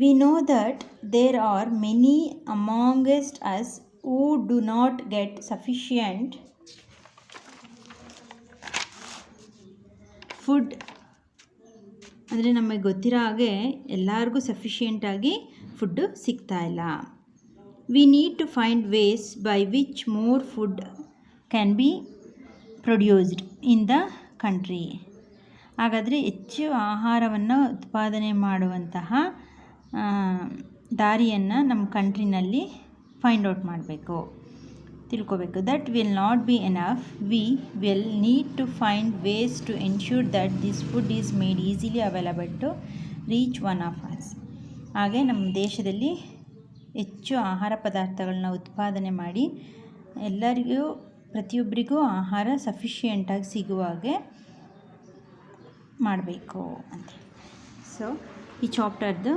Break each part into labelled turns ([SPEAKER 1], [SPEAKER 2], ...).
[SPEAKER 1] We know that there are many amongst us who do not get sufficient food ಅಂದರೆ ನಮಗೆ ಗೊತ್ತಿರೋ ಹಾಗೆ ಎಲ್ಲರಿಗೂ ಸಫಿಷಿಯೆಂಟಾಗಿ ಫುಡ್ಡು ಸಿಗ್ತಾ ಇಲ್ಲ. We need to find ways by which more food can be produced in the country ಹಾಗಾದರೆ ಹೆಚ್ಚು ಆಹಾರವನ್ನು ಉತ್ಪಾದನೆ ಮಾಡುವಂತಹ ದಾರಿಯನ್ನು ನಮ್ಮ ಕಂಟ್ರಿನಲ್ಲಿ ಫೈಂಡ್ ಔಟ್ ಮಾಡಬೇಕು. ತಿಳ್ಕೋಬೇಕು. That will not be enough we will need to find ways to ensure that this food is made easily available to reach one of us ಹಾಗೆ ನಮ್ಮ ದೇಶದಲ್ಲಿ ಹೆಚ್ಚು ಆಹಾರ ಪದಾರ್ಥಗಳನ್ನ ಉತ್ಪಾದನೆ ಮಾಡಿ ಎಲ್ಲರಿಗೂ, ಪ್ರತಿಯೊಬ್ಬರಿಗೂ ಆಹಾರ ಸಫಿಷಿಯೆಂಟಾಗಿ ಸಿಗುವ ಹಾಗೆ ಮಾಡಬೇಕು ಅಂತ. ಸೊ ಈ ಚಾಪ್ಟರ್ದು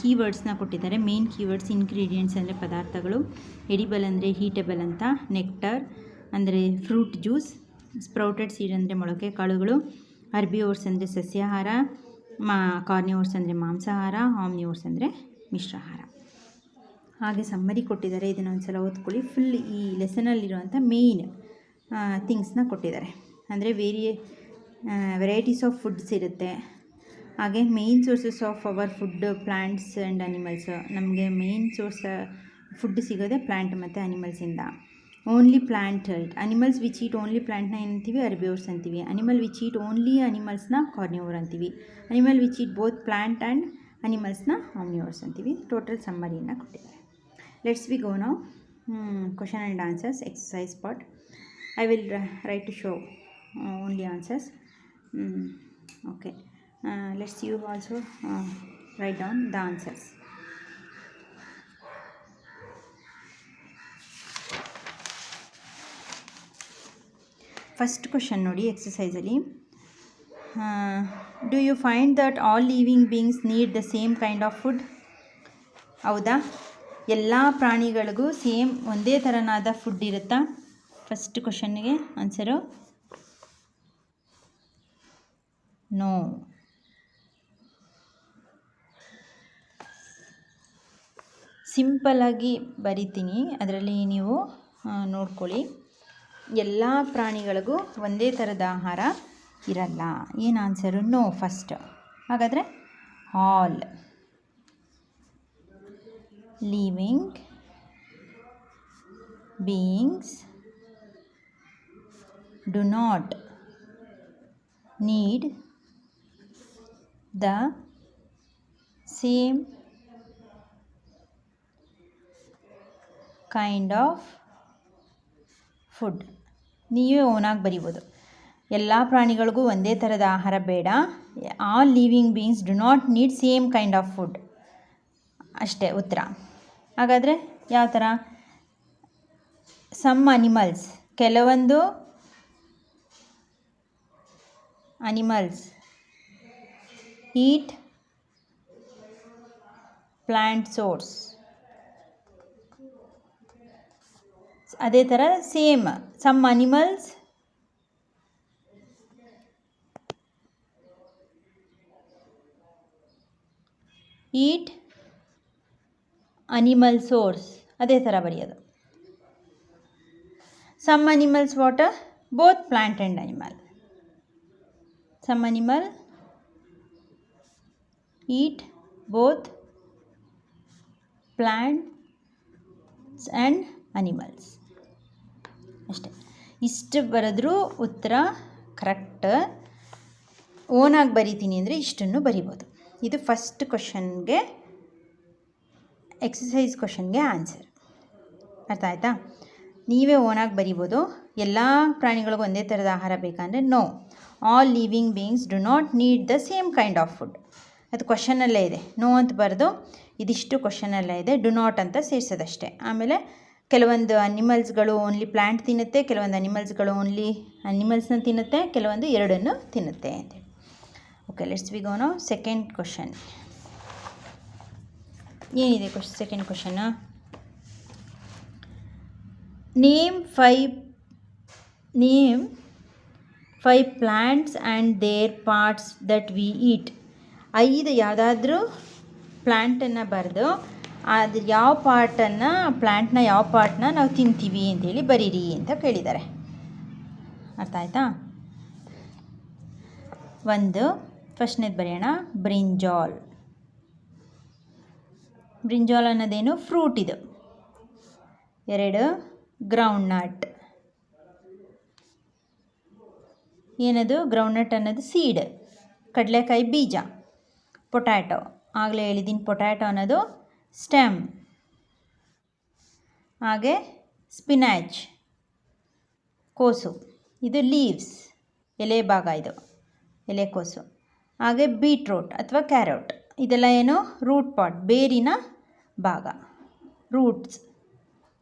[SPEAKER 1] ಕೀವರ್ಡ್ಸ್ನ ಕೊಟ್ಟಿದ್ದಾರೆ. ಮೇನ್ ಕೀವರ್ಡ್ಸ್ ಇನ್ಗ್ರೀಡಿಯೆಂಟ್ಸ್ ಅಂದರೆ ಪದಾರ್ಥಗಳು. ಎಡಿಬಲ್ ಅಂದರೆ ಹೀಟೆಬಲ್ ಅಂತ ನೆಕ್ಟರ್ ಅಂದರೆ ಫ್ರೂಟ್ ಜ್ಯೂಸ್ ಸ್ಪ್ರೌಟೆಡ್ ಸೀಡ್ ಅಂದರೆ ಮೊಳಕೆ ಕಾಳುಗಳು ಅರ್ಬಿ ಓರ್ಸ್ ಅಂದರೆ ಸಸ್ಯಾಹಾರ, ಮಾ ಕಾರ್ನಿವರ್ಸ್ ಅಂದರೆ ಮಾಂಸಾಹಾರ ಆಮ್ನಿಯೋರ್ಸ್ ಅಂದರೆ ಮಿಶ್ರಾಹಾರ. ಹಾಗೆ ಸಮ್ಮರಿ ಕೊಟ್ಟಿದ್ದಾರೆ. ಇದನ್ನು ಒಂದು ಸಲ ಓದ್ಕೊಳ್ಳಿ. ಫುಲ್ ಈ ಲೆಸನಲ್ಲಿರುವಂಥ ಮೇಯ್ನ್ ಥಿಂಗ್ಸ್ನ ಕೊಟ್ಟಿದ್ದಾರೆ. ಅಂದರೆ ವೇರಿಯ ವೆರೈಟೀಸ್ ಆಫ್ ಫುಡ್ಸ್ ಇರುತ್ತೆ. ಹಾಗೆ main sources of our food plants and animals ನಮಗೆ ಮೇಯ್ನ್ ಸೋರ್ಸ್ ಫುಡ್ ಸಿಗೋದೆ ಪ್ಲ್ಯಾಂಟ್ ಮತ್ತು ಅನಿಮಲ್ಸಿಂದ only plant animals which eat only ಪ್ಲ್ಯಾಂಟ್ನ ಏನಂತೀವಿ? ಅರ್ಬಿಯೋರ್ಸ್ ಅಂತೀವಿ. ಅನಿಮಲ್ ವಿಚ್ ಈಟ್ ಓನ್ಲಿ ಅನಿಮಲ್ಸ್ನ ಕಾರ್ನಿಯೋರ್ ಅಂತೀವಿ. Animal which eat both plant and ಅನಿಮಲ್ಸ್ನ omnivores ಅಂತೀವಿ. Total ಸಮ್ಮರಿಯನ್ನು ಕೊಟ್ಟಿದ್ದಾರೆ. Let's we go now question and answers exercise part I will write to show only answers okay let's you also write down the answers first question ನೋಡಿ ಎಕ್ಸಸೈಸಲ್ಲಿ do you find that all living beings need the same kind of food ಹೌದಾ? ಎಲ್ಲ ಪ್ರಾಣಿಗಳಿಗೂ same ಒಂದೇ ಥರನಾದ food ಇರುತ್ತಾ? First ಕ್ವಶನ್ಗೆ answer no ಸಿಂಪಲ್ಲಾಗಿ ಬರಿತೀನಿ. ಅದರಲ್ಲಿ ನೀವು ನೋಡ್ಕೊಳ್ಳಿ. ಎಲ್ಲ ಪ್ರಾಣಿಗಳಿಗೂ ಒಂದೇ ಥರದ ಆಹಾರ ಇರಲ್ಲ. ಏನು ಆನ್ಸರು ನೋ ಫಸ್ಟ್ ಹಾಗಾದರೆ all living beings do not need the same kind of food ನೀವೇ ಓನಾಗಿ ಬರಿಬೋದು. ಎಲ್ಲ ಪ್ರಾಣಿಗಳಿಗೂ ಒಂದೇ ಥರದ ಆಹಾರ ಬೇಡ. All living beings do not need same kind of food ಅಷ್ಟೇ ಉತ್ತರ. ಹಾಗಾದರೆ ಯಾವ ಥರ ಸಮ್ ಅನಿಮಲ್ಸ್ ಕೆಲವೊಂದು ಅನಿಮಲ್ಸ್ ಈಟ್ ಪ್ಲ್ಯಾಂಟ್ ಸೋರ್ಸ್ ಅದೇ ಥರ same some animals eat animal source ಅದೇ ಥರ ಬರೆಯೋದು. Some animals water both plant and animal some animal eat both plants and animals ಅಷ್ಟೇ. ಇಷ್ಟು ಬರೆದ್ರೂ ಉತ್ತರ ಕರೆಕ್ಟ್ ಓನಾಗಿ ಬರಿತೀನಿ ಅಂದರೆ ಇಷ್ಟನ್ನು ಬರಿಬೋದು. ಇದು ಫಸ್ಟ್ ಕ್ವಶನ್ಗೆ ಎಕ್ಸಸೈಸ್ ಕ್ವಶನ್ಗೆ ಆನ್ಸರ್ ಅರ್ಥ ಆಯಿತಾ? ನೀವೇ ಓನಾಗಿ ಬರಿಬೋದು. ಎಲ್ಲ ಪ್ರಾಣಿಗಳಿಗೂ ಒಂದೇ ಥರದ ಆಹಾರ ಬೇಕಂದರೆ no all living beings do not need the same kind of food ಅದು ಕ್ವಶನಲ್ಲೇ ಇದೆ. ನೋ ಅಂತ ಬರೆದು, ಇದಿಷ್ಟು ಕ್ವಶನಲ್ಲೇ ಇದೆ. ಡು ನಾಟ್ ಅಂತ ಸೇರಿಸೋದಷ್ಟೇ. ಆಮೇಲೆ ಕೆಲವೊಂದು ಅನಿಮಲ್ಸ್ಗಳು ಓನ್ಲಿ ಪ್ಲ್ಯಾಂಟ್ ತಿನ್ನುತ್ತೆ, ಕೆಲವೊಂದು ಅನಿಮಲ್ಸ್ಗಳು ಓನ್ಲಿ ಅನಿಮಲ್ಸ್ನ ತಿನ್ನುತ್ತೆ, ಕೆಲವೊಂದು ಎರಡನ್ನು ತಿನ್ನುತ್ತೆ ಅಂತೇಳಿ okay let's we go now second question ಏನಿದೆ question second question name five name five plants and their parts that we eat ಐದು ಯಾವುದಾದ್ರೂ ಪ್ಲ್ಯಾಂಟನ್ನು ಬರೆದು ಅದು ಯಾವ ಪಾರ್ಟನ್ನು ಪ್ಲ್ಯಾಂಟ್ನ ಯಾವ ಪಾರ್ಟ್ನ ನಾವು ತಿಂತೀವಿ ಅಂತೇಳಿ ಬರೀರಿ ಅಂತ ಕೇಳಿದ್ದಾರೆ. ಅರ್ಥ ಆಯ್ತಾ? ಒಂದು, ಫಸ್ಟ್ನೇದು ಬರೆಯೋಣ. ಬ್ರಿಂಜಾಲ್. ಬ್ರಿಂಜಾಲ್ ಅನ್ನೋದೇನು? ಫ್ರೂಟ್ ಇದು. ಎರಡು ಗ್ರೌಂಡ್ ನಟ್ ಏನದು? ಗ್ರೌಂಡ್ನಟ್ ಅನ್ನೋದು ಸೀಡ್. ಕಡಲೆಕಾಯಿ ಬೀಜ. ಪೊಟ್ಯಾಟೊ. ಆಗಲೇ ಹೇಳಿದ್ದೀನಿ ಪೊಟ್ಯಾಟೊ ಅನ್ನೋದು ಸ್ಟೆಮ್. ಹಾಗೆ ಸ್ಪಿನಾಚ್, ಕೋಸು. ಇದು ಲೀವ್ಸ್, ಎಲೆ ಭಾಗ ಇದು ಎಲೆಕೋಸು ಹಾಗೆ ಬೀಟ್ರೋಟ್ ಅಥವಾ ಕ್ಯಾರೋಟ್. ಇದೆಲ್ಲ ಏನು? ರೂಟ್ ಪಾಟ್, ಬೇರಿನ ಭಾಗ. ರೂಟ್ಸ್.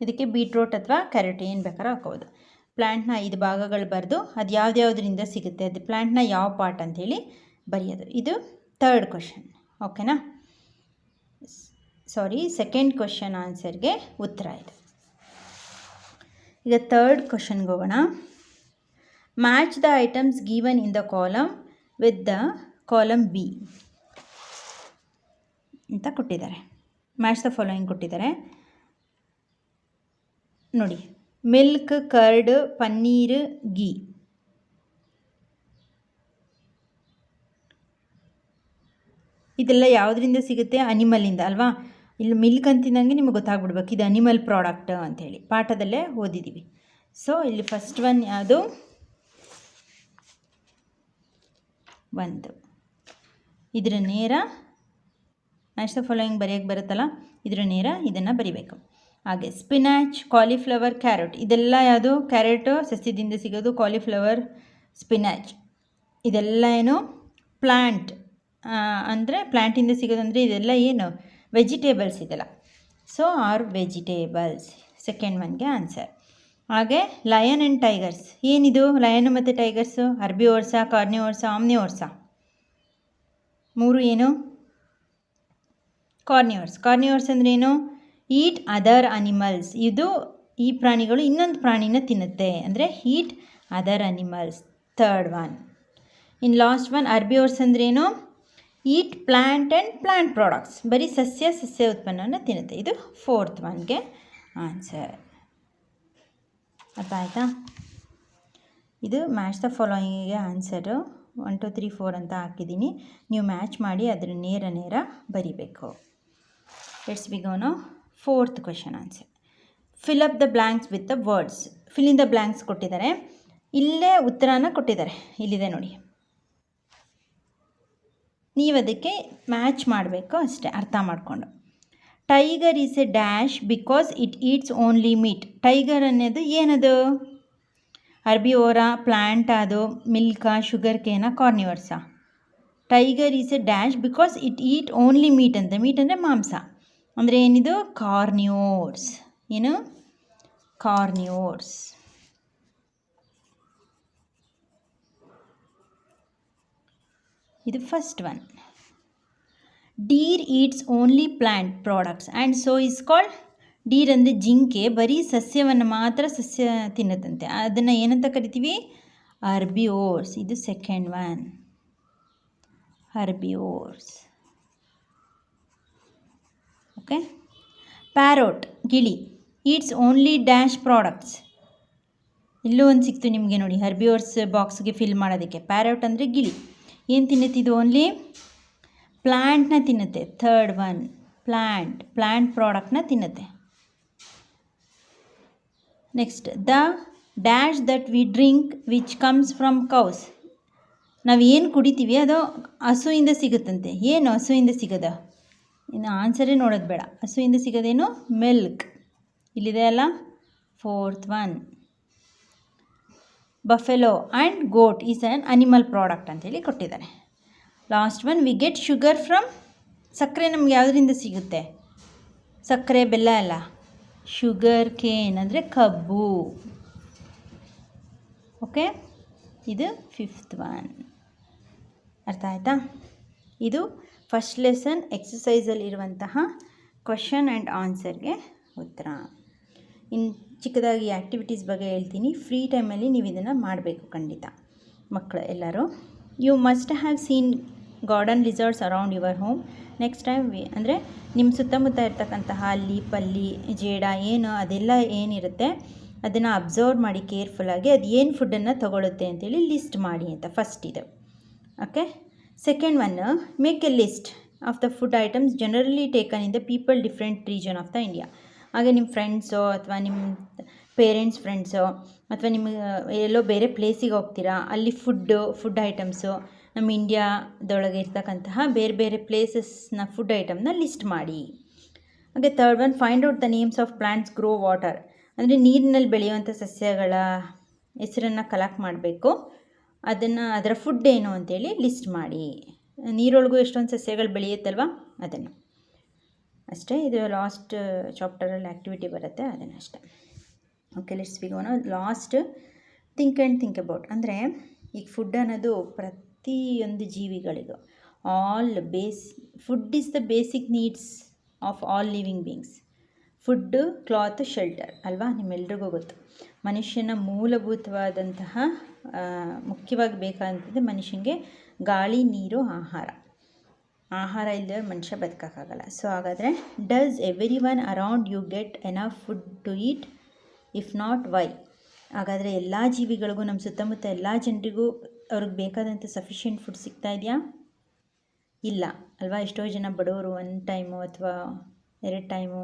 [SPEAKER 1] ಇದಕ್ಕೆ ಬೀಟ್ರೋಟ್ ಅಥವಾ ಕ್ಯಾರೆಟ್ ಏನು ಬೇಕಾದ್ರೂ ಹಾಕೋಬೋದು. ಪ್ಲ್ಯಾಂಟ್ನ ಐದು ಭಾಗಗಳು ಬರೆದು ಅದು ಯಾವ್ದ್ಯಾವ್ದ್ರಿಂದ ಸಿಗುತ್ತೆ? ಅದು ಪ್ಲ್ಯಾಂಟ್ನ ಯಾವ ಪಾರ್ಟ್ ಅಂತೇಳಿ ಬರೆಯೋದು. ಇದು ಥರ್ಡ್ ಕ್ವಶನ್. ಓಕೆನಾ? ಸಾರಿ ಸೆಕೆಂಡ್ ಕ್ವಶನ್ ಆನ್ಸರ್ಗೆ ಉತ್ತರ ಇದೆ. ಈಗ ತರ್ಡ್ ಕ್ವಶನ್ಗೆ ಹೋಗೋಣ. Match the items given in the column with the column B ಅಂತ ಕೊಟ್ಟಿದ್ದಾರೆ. ಮ್ಯಾಚ್ ದ ಫಾಲೋಯಿಂಗ್ ಕೊಟ್ಟಿದ್ದಾರೆ. ನೋಡಿ ಮಿಲ್ಕ್ ಕರ್ಡ್ ಪನ್ನೀರ್ ಗೀ ಇದೆಲ್ಲ ಯಾವುದರಿಂದ ಸಿಗುತ್ತೆ? ಅನಿಮಲಿಂದ ಅಲ್ವಾ? ಇಲ್ಲಿ ಮಿಲ್ಕ್ ಅಂತಿದ್ದಂಗೆ ನಿಮಗೆ ಗೊತ್ತಾಗ್ಬಿಡ್ಬೇಕು. ಇದು ಅನಿಮಲ್ ಪ್ರಾಡಕ್ಟ್ ಅಂಥೇಳಿ ಪಾಠದಲ್ಲೇ ಓದಿದ್ದೀವಿ ಸೊ ಇಲ್ಲಿ ಫಸ್ಟ್ ಒನ್ ಯಾವುದು? ಒಂದು. ಇದರ ನೇರ ಮ್ಯಾಚ್ ಫಾಲೋಯಿಂಗ್ ಬರೆಯೋಕ್ಕೆ ಬರುತ್ತಲ್ಲ? ಇದರ ನೇರ ಇದನ್ನು ಬರಿಬೇಕು. ಹಾಗೆ ಸ್ಪಿನಾಚ್ ಕಾಲಿಫ್ಲವರ್ ಕ್ಯಾರೆಟ್ ಇದೆಲ್ಲ ಯಾವುದು? ಕ್ಯಾರೆಟು ಸಸ್ಯದಿಂದ ಸಿಗೋದು ಕಾಲಿಫ್ಲವರ್ ಸ್ಪಿನಾಚ್ ಇದೆಲ್ಲ ಏನು? ಪ್ಲ್ಯಾಂಟ್ ಅಂದರೆ ಪ್ಲ್ಯಾಂಟಿಂದ ಸಿಗೋದಂದರೆ ಇದೆಲ್ಲ ಏನು? ವೆಜಿಟೇಬಲ್ಸ್ ಇದೆಲ್ಲ. ಸೊ ಆರ್ ವೆಜಿಟೇಬಲ್ಸ್ ಸೆಕೆಂಡ್ ಒನ್ಗೆ ಆನ್ಸರ್ ಹಾಗೆ ಲಯನ್ ಆ್ಯಂಡ್ ಟೈಗರ್ಸ್ ಏನಿದು? ಲಯನ್ ಮತ್ತು tigers herbivores, Carney ಓರ್ಸ, Omni ಓರ್ಸ? ಮೂರು ಏನು? ಕಾರ್ನಿವರ್ಸ್ ಕಾರ್ನಿವರ್ಸ್ ಅಂದ್ರೆ ಏನು? ಈಟ್ ಅದರ್ ಅನಿಮಲ್ಸ್ ಇದು ಈ ಪ್ರಾಣಿಗಳು ಇನ್ನೊಂದು ಪ್ರಾಣಿನ ತಿನ್ನುತ್ತೆ. ಅಂದರೆ eat other animals third one in last one herbivores ಅಂದ್ರೇನು eat plant and plant products ಬರೀ ಸಸ್ಯ ಸಸ್ಯ ಉತ್ಪನ್ನವನ್ನು ತಿನ್ನುತ್ತೆ. ಇದು ಫೋರ್ತ್ ಒನ್ಗೆ ಆನ್ಸರ್ ಅರ್ಥ ಆಯಿತಾ? ಇದು match the ಫಾಲೋಯಿಂಗಿಗೆ answer one two three four ಅಂತ ಹಾಕಿದ್ದೀನಿ. ನೀವು ಮ್ಯಾಚ್ ಮಾಡಿ ಅದರ ನೇರ ನೇರ ಬರಿಬೇಕು. Let's begin fourth question answer fill up the blanks with the words fill in the blanks ಕೊಟ್ಟಿದ್ದಾರೆ. ಇಲ್ಲೇ ಉತ್ತರನ ಕೊಟ್ಟಿದ್ದಾರೆ. ಇಲ್ಲಿದೆ ನೋಡಿ. ನೀವು ಅದಕ್ಕೆ ಮ್ಯಾಚ್ ಮಾಡಬೇಕು ಅಷ್ಟೇ, ಅರ್ಥ ಮಾಡಿಕೊಂಡು. Tiger is a dash because it eats only meat tiger ಅನ್ನೋದು ಏನದು? ಅರ್ಬಿಯೋರಾ ಪ್ಲ್ಯಾಂಟ್ ಅದು, ಮಿಲ್ಕಾ, ಶುಗರ್ ಕೇನ, ಕಾರ್ನಿವರ್ಸಾ. Tiger is a dash because it eat only meat ಅಂತ. ಮೀಟ್ ಅಂದರೆ ಮಾಂಸ. ಅಂದರೆ ಏನಿದು? ಕಾರ್ನಿಯೋರ್ಸ್ ಏನು? ಕಾರ್ನಿಯೋರ್ಸ್ ಇದು first one deer eats only plant products and so is called deer ಅಂದರೆ ಜಿಂಕೆ. ಬರೀ ಸಸ್ಯವನ್ನು ಮಾತ್ರ ಸಸ್ಯ ತಿನ್ನದಂತೆ. ಅದನ್ನು ಏನಂತ ಕರಿತೀವಿ? ಅರ್ಬಿಯೋರ್ಸ್ ಇದು second one herbivores okay parrot ಗಿಳಿ ಈಟ್ಸ್ ಓನ್ಲಿ ಡ್ಯಾಶ್ ಪ್ರಾಡಕ್ಟ್ಸ್ ಇಲ್ಲೂ ಒಂದು ಸಿಕ್ತು ನಿಮಗೆ ನೋಡಿ. ಹರ್ಬಿಯೋರ್ಸ್ ಬಾಕ್ಸ್ಗೆ ಫಿಲ್ ಮಾಡೋದಕ್ಕೆ. ಪ್ಯಾರೋಟ್ ಅಂದರೆ ಗಿಳಿ. ಏನು ತಿನ್ನುತ್ತಿದ್ದು ಓನ್ಲಿ ಪ್ಲ್ಯಾಂಟ್ನ ತಿನ್ನುತ್ತೆ. ಥರ್ಡ್ ಒನ್ ಪ್ಲ್ಯಾಂಟ್ ಪ್ಲ್ಯಾಂಟ್ ಪ್ರಾಡಕ್ಟ್ನ ತಿನ್ನುತ್ತೆ. Next the dash that we drink which comes from cows ನಾವು ಏನು ಕುಡಿತೀವಿ ಅದು ಹಸುವಿಂದ ಸಿಗುತ್ತಂತೆ. ಏನು ಹಸುವಿಂದ ಸಿಗೋದ? ಇನ್ನು ಆನ್ಸರೇ ನೋಡೋದು ಬೇಡ. ಹಸುವಿಂದ ಸಿಗೋದೇನು? ಮಿಲ್ಕ್ ಇಲ್ಲಿದೆ ಅಲ್ಲ? Fourth one buffalo and goat is an animal product ಅಂತೇಳಿ ಕೊಟ್ಟಿದ್ದಾರೆ. Last one we get sugar from ಸಕ್ಕರೆ ನಮ್ಗೆ ಯಾವುದರಿಂದ ಸಿಗುತ್ತೆ? ಸಕ್ಕರೆ, ಬೆಲ್ಲ ಅಲ್ಲ. ಶುಗರ್ ಕೇನ್ ಅಂದರೆ ಕಬ್ಬು. ಓಕೆ ಇದು ಫಿಫ್ತ್ ಒನ್ ಅರ್ಥ ಆಯಿತಾ? ಇದು ಫಸ್ಟ್ ಲೆಸನ್ ಎಕ್ಸಸೈಸಲ್ಲಿರುವಂತಹ ಕ್ವಶನ್ ಆ್ಯಂಡ್ ಆನ್ಸರ್ಗೆ ಉತ್ತರ. ಇನ್ನು ಚಿಕ್ಕದಾಗಿ ಆ್ಯಕ್ಟಿವಿಟೀಸ್ ಬಗ್ಗೆ ಹೇಳ್ತೀನಿ. ಫ್ರೀ ಟೈಮಲ್ಲಿ ನೀವು ಇದನ್ನು ಮಾಡಬೇಕು ಖಂಡಿತ. ಮಕ್ಕಳು ಎಲ್ಲರೂ. You must have seen garden resorts around your home next time we ಅಂದರೆ ನಿಮ್ಮ ಸುತ್ತಮುತ್ತ ಇರ್ತಕ್ಕಂತಹ ಅಲ್ಲಿ ಪಲ್ಲಿ, ಜೇಡ, ಏನು ಅದೆಲ್ಲ ಏನಿರುತ್ತೆ, ಅದನ್ನು ಅಬ್ಸರ್ವ್ ಮಾಡಿ ಕೇರ್ಫುಲ್ಲಾಗಿ ಅದು ಏನು ಫುಡ್ಡನ್ನು ತೊಗೊಳುತ್ತೆ ಅಂತೇಳಿ ಲಿಸ್ಟ್ ಮಾಡಿ ಅಂತ ಫಸ್ಟ್ ಇದು. Okay second one make a list of the food items generally taken in the people different region of the India ಹಾಗೆ ನಿಮ್ಮ ಫ್ರೆಂಡ್ಸು ಅಥವಾ ನಿಮ್ಮ ಪೇರೆಂಟ್ಸ್ ಫ್ರೆಂಡ್ಸು ಅಥವಾ ನಿಮಗೆ ಎಲ್ಲೋ ಬೇರೆ ಪ್ಲೇಸಿಗೆ ಹೋಗ್ತೀರಾ, ಅಲ್ಲಿ ಫುಡ್ಡು ಫುಡ್ ಐಟಮ್ಸು ನಮ್ಮ ಇಂಡಿಯಾದೊಳಗೆ ಇರ್ತಕ್ಕಂತಹ ಬೇರೆ ಬೇರೆ ಪ್ಲೇಸಸ್ನ ಫುಡ್ ಐಟಮ್ನ ಲಿಸ್ಟ್ ಮಾಡಿ. ಹಾಗೆ third one find out the names of plants grow water ಅಂದರೆ ನೀರಿನಲ್ಲಿ ಬೆಳೆಯುವಂಥ ಸಸ್ಯಗಳ ಹೆಸರನ್ನು ಕಲೆಕ್ಟ್ ಮಾಡಬೇಕು. ಅದನ್ನು, ಅದರ ಫುಡ್ ಏನು ಅಂತೇಳಿ ಲಿಸ್ಟ್ ಮಾಡಿ. ನೀರೊಳಗೂ ಎಷ್ಟೊಂದು ಸಸ್ಯಗಳು ಬೆಳೆಯುತ್ತಲ್ವ? ಅದನ್ನು. ಅಷ್ಟೇ, ಇದು ಲಾಸ್ಟ್ ಚಾಪ್ಟರಲ್ಲಿ ಆ್ಯಕ್ಟಿವಿಟಿ ಬರುತ್ತೆ, ಅದನ್ನು ಅಷ್ಟೇ. Okay let's begin last think and think about ಅಂದರೆ, ಈಗ ಫುಡ್ ಅನ್ನೋದು ಪ್ರತಿಯೊಂದು ಜೀವಿಗಳಿಗೂ all base food is the basic needs of all living beings food cloth shelter ಅಲ್ವಾ? ನಿಮ್ಮೆಲ್ರಿಗೂ ಗೊತ್ತು. ಮನುಷ್ಯನ ಮೂಲಭೂತವಾದಂತಹ ಮುಖ್ಯವಾಗಿ ಬೇಕಾದಂಥದ್ದು ಮನುಷ್ಯನಿಗೆ ಗಾಳಿ, ನೀರು, ಆಹಾರ. ಆಹಾರ ಇಲ್ಲದೆ ಮನುಷ್ಯ ಬದುಕೋಕ್ಕಾಗಲ್ಲ. ಸೊ ಹಾಗಾದರೆ does every one around you get enough food to eat if not why ಹಾಗಾದರೆ, ಎಲ್ಲ ಜೀವಿಗಳಿಗೂ ನಮ್ಮ ಸುತ್ತಮುತ್ತ ಎಲ್ಲ ಜನರಿಗೂ ಅವ್ರಿಗೆ ಬೇಕಾದಂಥ ಸಫಿಷಿಯೆಂಟ್ ಫುಡ್ ಸಿಗ್ತಾ ಇದೆಯಾ? ಇಲ್ಲ. ಅಲ್ವಾ? ಎಷ್ಟೋ ಜನ ಬಡವರು ಒನ್ ಟೈಮು ಅಥವಾ ಎರಡು ಟೈಮು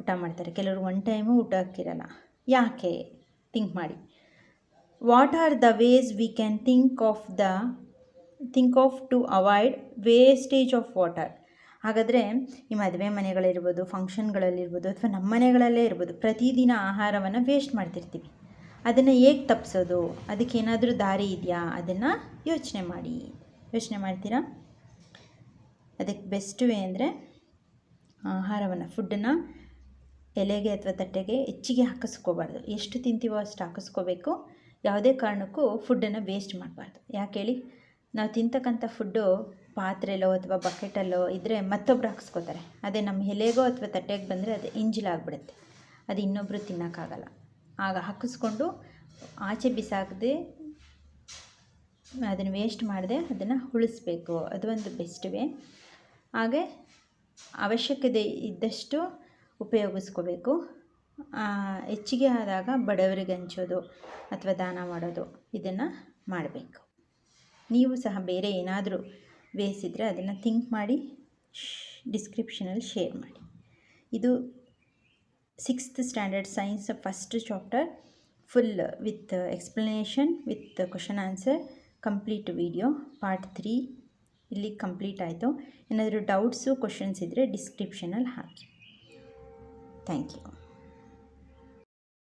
[SPEAKER 1] ಊಟ ಮಾಡ್ತಾರೆ. ಕೆಲವರು ಒನ್ ಟೈಮು ಊಟ ಹಾಕಿರಲ್ಲ. ಯಾಕೆ? ಥಿಂಕ್ ಮಾಡಿ. What are the ways we can think of the think of to avoid wastage of water ಹಾಗಾದರೆ ಈ ಮದುವೆ ಮನೆಗಳಿರ್ಬೋದು ಫಂಕ್ಷನ್ಗಳಲ್ಲಿರ್ಬೋದು ಅಥವಾ ನಮ್ಮ ಮನೆಗಳಲ್ಲೇ ಇರ್ಬೋದು, ಪ್ರತಿದಿನ ಆಹಾರವನ್ನು ವೇಸ್ಟ್ ಮಾಡ್ತಿರ್ತೀವಿ. ಅದನ್ನು ಹೇಗೆ ತಪ್ಪಿಸೋದು ಅದಕ್ಕೇನಾದರೂ ದಾರಿ ಇದೆಯಾ? ಅದನ್ನು ಯೋಚನೆ ಮಾಡಿ. ಯೋಚನೆ ಮಾಡ್ತೀರಾ? ಅದಕ್ಕೆ ಬೆಸ್ಟ್ ವೇ ಅಂದರೆ ಆಹಾರವನ್ನು ಫುಡ್ಡನ್ನು ಎಲೆಗೆ ಅಥವಾ ತಟ್ಟೆಗೆ ಹೆಚ್ಚಿಗೆ ಹಾಕಿಸ್ಕೋಬಾರ್ದು. ಎಷ್ಟು ತಿಂತೀವೋ ಅಷ್ಟು ಹಾಕಿಸ್ಕೋಬೇಕು. ಯಾವುದೇ ಕಾರಣಕ್ಕೂ ಫುಡ್ಡನ್ನು ವೇಸ್ಟ್ ಮಾಡಬಾರ್ದು. ಯಾಕೆ ಹೇಳಿ? ನಾವು ತಿಂತಕ್ಕಂಥ ಫುಡ್ಡು ಪಾತ್ರೆಲೋ ಅಥವಾ ಬಕೆಟಲ್ಲೋ ಇದ್ದರೆ ಮತ್ತೊಬ್ರು ಹಾಕ್ಸ್ಕೋತಾರೆ. ಅದೇ ನಮ್ಮ ಎಲೆಗೋ ಅಥವಾ ತಟ್ಟೆಗೆ ಬಂದರೆ ಅದು ಇಂಜಿಲಾಗ್ಬಿಡುತ್ತೆ. ಅದು ಇನ್ನೊಬ್ಬರು ತಿನ್ನೋಕ್ಕಾಗಲ್ಲ. ಆಗ ಹಾಕಿಸ್ಕೊಂಡು ಆಚೆ ಬಿಸಾಕದೆ ಅದನ್ನು ವೇಸ್ಟ್ ಮಾಡದೆ ಅದನ್ನು ಉಳಿಸ್ಬೇಕು ಅದು ಒಂದು ಬೆಸ್ಟ್ ವೇ. ಹಾಗೆ ಅವಶ್ಯಕತೆ ಇದ್ದಷ್ಟು ಉಪಯೋಗಿಸ್ಕೋಬೇಕು. ಹೆಚ್ಚಿಗೆ ಆದಾಗ ಬಡವರಿಗೆ ಹಂಚೋದು ಅಥವಾ ದಾನ ಮಾಡೋದು ಇದನ್ನು ಮಾಡಬೇಕು. ನೀವು ಸಹ ಬೇರೆ ಏನಾದರೂ ಇದ್ದರೆ ಅದನ್ನು ಥಿಂಕ್ ಮಾಡಿ ಡಿಸ್ಕ್ರಿಪ್ಷನಲ್ಲಿ ಶೇರ್ ಮಾಡಿ. ಇದು sixth standard science first chapter, full with explanation, with question answer, complete video, part three. ಇಲ್ಲಿ ಕಂಪ್ಲೀಟ್ ಆಯಿತು. ಏನಾದರೂ ಡೌಟ್ಸು, ಕ್ವಶನ್ಸ್ ಇದ್ದರೆ ಡಿಸ್ಕ್ರಿಪ್ಷನಲ್ಲಿ ಹಾಕಿ. Thank you.